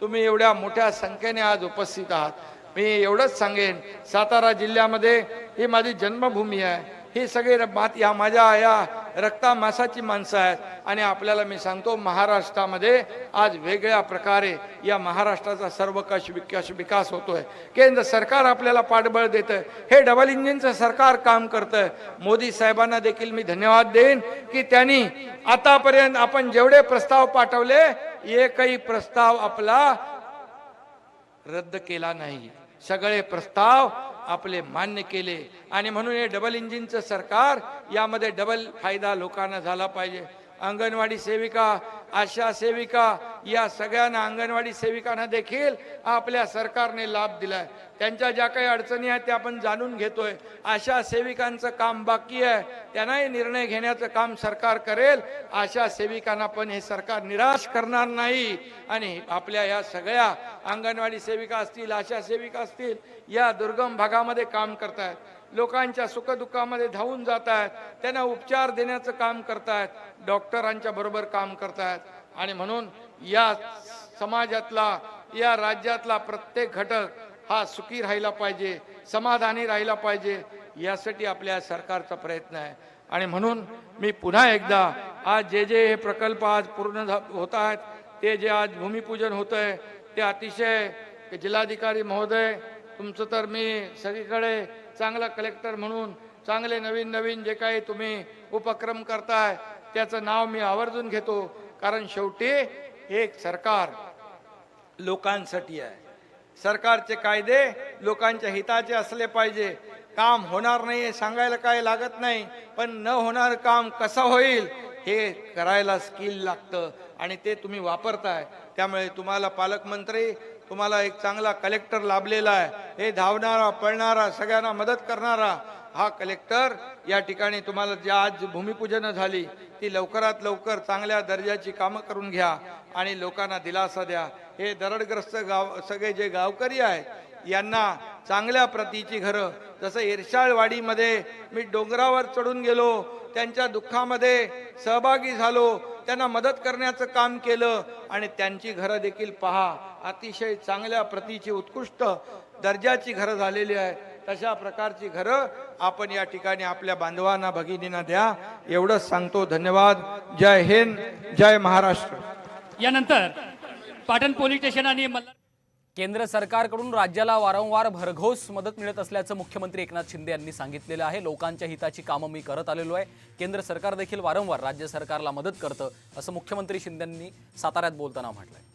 तुम्ही एवढ्या मोठ्या संख्येने आज उपस्थित आहात. मी एवढंच सांगेन सातारा जिल्ह्यामध्ये ही माझी जन्मभूमी आहे. ही सगळी र- मात या माझ्या या रक्ता मासाची माणसं आहेत. आणि आपल्याला मी सांगतो महाराष्ट्रामध्ये आज वेगळ्या प्रकारे या महाराष्ट्राचा सर्व कश विकास विकास होतोय. केंद्र सरकार आपल्याला पाठबळ देतं हे डबल इंजिनचं सरकार काम करतं मोदी साहेबांना देखील मी धन्यवाद देईन की त्यांनी आतापर्यंत आपण जेवढे प्रस्ताव पाठवले एकही प्रस्ताव आपला रद्द केला नाही. सगळे प्रस्ताव आपले मान्य केले. आणि म्हणून हे डबल इंजिनचं सरकार यामध्ये डबल फायदा लोकांना झाला पाहिजे. अंगणवाडी सेविका आशा सेविका या सगळ्यांना अंगणवाडी सेविकांना देखील आपल्या सरकारने लाभ दिलाय. त्यांच्या ज्या काही अडचणी आहेत त्या आपण जाणून घेतोय. आशा सेविकांचं काम बाकी आहे. त्यांनाही निर्णय घेण्याचं काम सरकार करेल. आशा सेविकांना पण हे सरकार निराश करणार नाही. आणि आपल्या या सगळ्या अंगणवाडी सेविका असतील आशा सेविका असतील या दुर्गम भागामध्ये काम करतायत. लोकांच्या सुखदुःखामध्ये धावून जात आहेत त्यांना उपचार देण्याचं काम करतायत. डॉक्टरांच्या बरोबर काम करतायत. आणि म्हणून या समाजातला या राज्यातला प्रत्येक घटक हा सुखी राहिला पाहिजे समाधानी राहिला पाहिजे यासाठी आपल्या सरकारचा प्रयत्न आहे. आणि म्हणून मी पुन्हा एकदा आज जे जे हे प्रकल्प आज पूर्ण झा- होत आहेत ते जे आज भूमिपूजन होत आहे ते अतिशय जिल्हाधिकारी महोदय तुमचं तर मी सगळीकडे चांगला कलेक्टर म्हणून चांगले नवीन नवीन जे काही तुम्ही उपक्रम करताय त्याचं नाव मी आवर्जून घेतो. कारण शेवटी हे एक सरकार लोकांसाठी आहे. सरकारचे कायदे लोकांच्या हिताचे असले पाहिजे. काम होणार नाही सांगायला काय लागत नाही. पण न होणार काम कसं होईल हे करायला स्किल लागतं आणि ते तुम्ही वापरताय. त्यामुळे तुम्हाला पालकमंत्री तुम्हाला एक चांगला कलेक्टर लाभलेला आहे. हे धावणारा पळणारा सगळ्यांना मदत करणारा हा कलेक्टर या ठिकाणी तुम्हाला ज्या आज भूमिपूजन झाली ती लवकरात लवकर चांगल्या दर्जाची कामं करून घ्या आणि लोकांना दिलासा द्या. हे दरडग्रस्त गाव सगळे जे गावकरी आहेत यांना चांगल्या प्रतीची घरं. जसं इरशाळवाडीमध्ये मी डोंगरावर चढून गेलो त्यांच्या दुःखामध्ये सहभागी झालो त्यांना मदत करण्याचं काम केलं आणि त्यांची घरं देखील पहा. अतिशय चांगल्या प्रतीची उत्कृष्ट दर्जाची घरं झालेली आहे. तशा प्रकारची घरं आपण या ठिकाणी आपल्या बांधवांना भगिनींना द्या. एवढंच सांगतो. धन्यवाद. जय हिंद. जय महाराष्ट्र. यानंतर पाटण पोलीस स्टेशन आणि मल्हार केंद्र सरकारकडून राज्याला वारंवार भरघोस मदत मिळत असल्याचं मुख्यमंत्री एकनाथ शिंदे यांनी सांगितलेलं आहे. लोकांच्या हिताची कामं मी करत आलेलो आहे. केंद्र सरकार देखील वारंवार राज्य सरकारला मदत करतं असं मुख्यमंत्री शिंदेंनी साताऱ्यात बोलताना म्हटलंय.